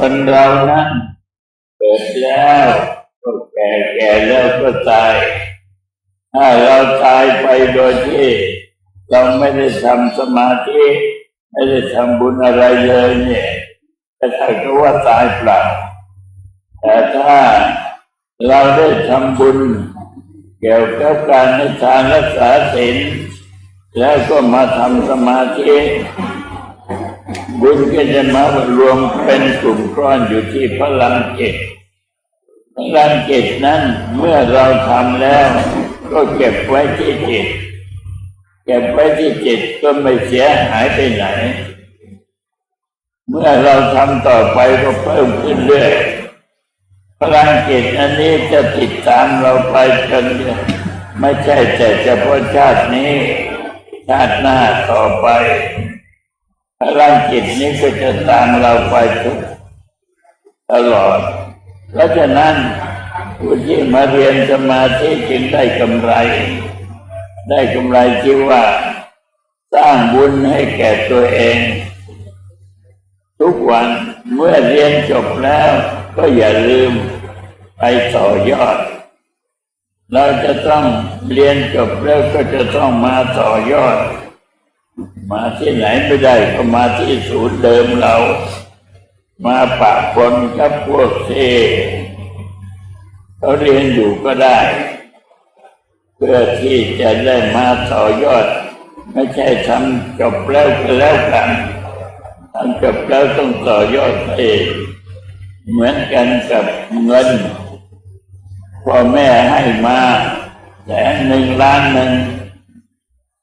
คนเรานั้นเกิดแล้วก็แก่แก่แล้วก็ตาย ถ้าเราตายไปโดยที่ เราไม่ได้ทำสมาธิไม่ได้ทำบุญอะไรเลยเนี่ยก็ถ้าก็ว่าตายเปล่าแต่ถ้าเราได้ทำบุญ เกี่ยวกับการในทานรักษาศีลแล้วก็มาทำสมาธิ บุญก็จะมารวมเป็นกลุ่มก้อนอยู่ที่พลังจิตพลังจิตนั้นเมื่อเราทำแล้ว ก็เก็บไว้ที่จิตเก็บไว้ที่จิตก็ไม่เสียหายไปไหน เมื่อเราทำต่อไปก็เพิ่มขึ้นเรื่อยพลังจิตอันนี้จะติดตามเราไปจนไม่ใช่แต่เฉพาะชาตินี้ ชาติหน้าต่อไป พลังจิตนี้ก็จะตามเราไปทุกตลอด เพราะฉะนั้นผู้ที่มาเรียนสมาธิจึงได้กำไร ได้กำไรที่ว่า สร้างบุญให้แก่ตัวเอง ทุกวันเมื่อเรียนจบแล้ว ก็อย่าลืมไปต่อยอด เราจะต้องเรียนจบแล้วก็จะต้องมาต่อยอด มาที่ไหนไม่ได้ก็มาที่ศูนย์เดิมเรา มาปะปนกับพวกที่เขาเรียนอยู่ก็ได้ เพื่อที่จะได้มาต่อยอด ไม่ใช่ทำจบแล้วก็แล้วกันทำจบแล้วต้องต่อยอดไปเหมือนกันกับเงินพ่อแม่ให้มาแสนหนึ่งล้านหนึ่ง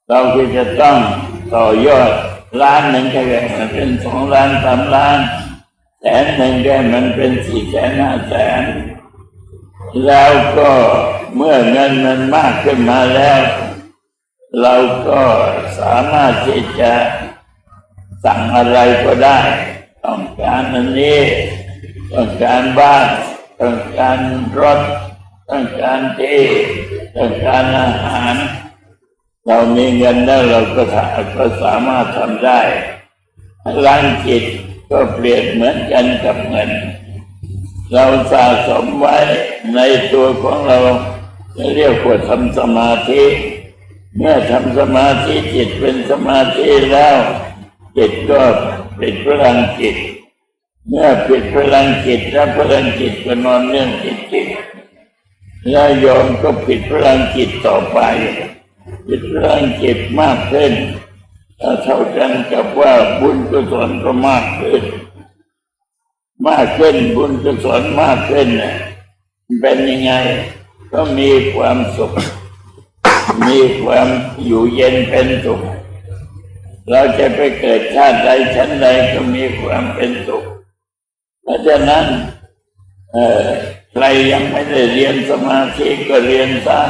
เราก็จะต้อง ต่อยอดล้านหนึ่งก็ให้มันเป็นสองล้านสามล้านแสนหนึ่งก็ให้มันเป็นสี่แสนห้าแสนแล้วก็เมื่อเงินมันมากขึ้นมาแล้ว เราก็สามารถที่จะสั่งอะไรก็ได้ ต้องการอันนี้ ต้องการบ้าน ต้องการรถ ต้องการที่ต้องการอาหาร เรามีเงินแล้วเราก็สาก็สามารถทำได้พลังจิตก็เปลี่ยนเหมือนกันกับเงิน เราสะสมไว้ในตัวของเราเรียกว่าทำสมาธิ เมื่อทำสมาธิจิตเป็นสมาธิแล้วจิตก็ปิดพลังจิต เมื่อปิดพลังจิตแล้วพลังจิตก็นอนเนื่องจิตจิตแล้วโยมก็ปิดพลังจิตต่อไป ปิดพลังจิตมากขึ้นเท่ากันกับว่าบุญกุศลก็มากขึ้น มากขึ้นบุญกุศลมากขึ้นน่ะเป็นยังไง ก็มีความสุข มีความอยู่เย็นเป็นสุข เราจะไปเกิดชาติใดชั้นใดก็มีความเป็นสุข เพราะฉะนั้นใครยังไม่ได้เรียนสมาธิก็เรียนซะ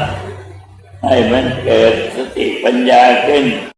ให้มันเกิดสติปัญญาขึ้น